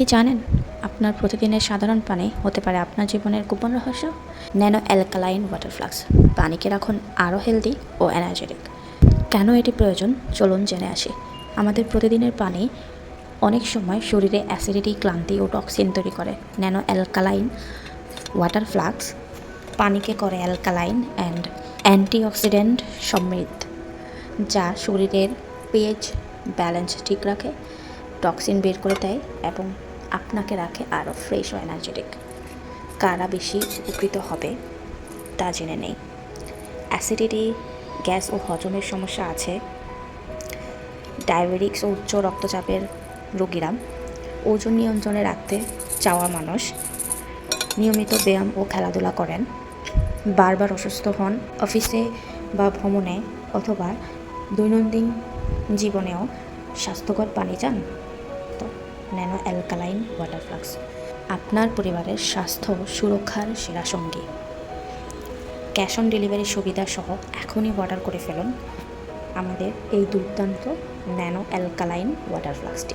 কি জানেন? আপনার প্রতিদিনের সাধারণ পানি হতে পারে আপনার জীবনের গোপন রহস্য। Nano alkaline water flask. পানিকে রাখুন আরও হেলদি ও এনার্জেটিক। কেন এটি প্রয়োজন? চলুন জেনে আসি। আমাদের প্রতিদিনের পানি অনেক সময় শরীরে অ্যাসিডিটি, ক্লান্তি ও টক্সিন তৈরি করে। ন্যানো অ্যালকালাইন ওয়াটার ফ্লাক্স পানিকে করে অ্যালকালাইন অ্যান্ড অ্যান্টিঅক্সিডেন্ট সমৃদ্ধ, যা শরীরের পেজ ব্যালেন্স ঠিক রাখে, টক্সিন বের করে দেয় এবং আপনাকে রাখে আরও ফ্রেশ ও এনার্জেটিক কারা বেশি উপকৃত হবে, তা জেনে নেই। অ্যাসিডিটি গ্যাস ও হজমের সমস্যা আছে। ডায়াবেটিক্স ও উচ্চ রক্তচাপের রোগীরা ওজন নিয়ন্ত্রণে রাখতে চাওয়া মানুষ। নিয়মিত ব্যায়াম ও খেলাধুলা করেন। বারবার অসুস্থ হন অফিসে বা ভ্রমণে অথবা দৈনন্দিন জীবনেও স্বাস্থ্যকর পানি চান। ন্যানো অ্যালকালাইন ওয়াটার ফ্লাক্স, আপনার পরিবারের স্বাস্থ্য সুরক্ষার সেরা সঙ্গী। ক্যাশ অন ডেলিভারি সুবিধা সহ এখনই অর্ডার করে ফেলুন আমাদের এই দুর্দান্ত ন্যানো অ্যালকালাইন ওয়াটার ফ্লাক্সটি।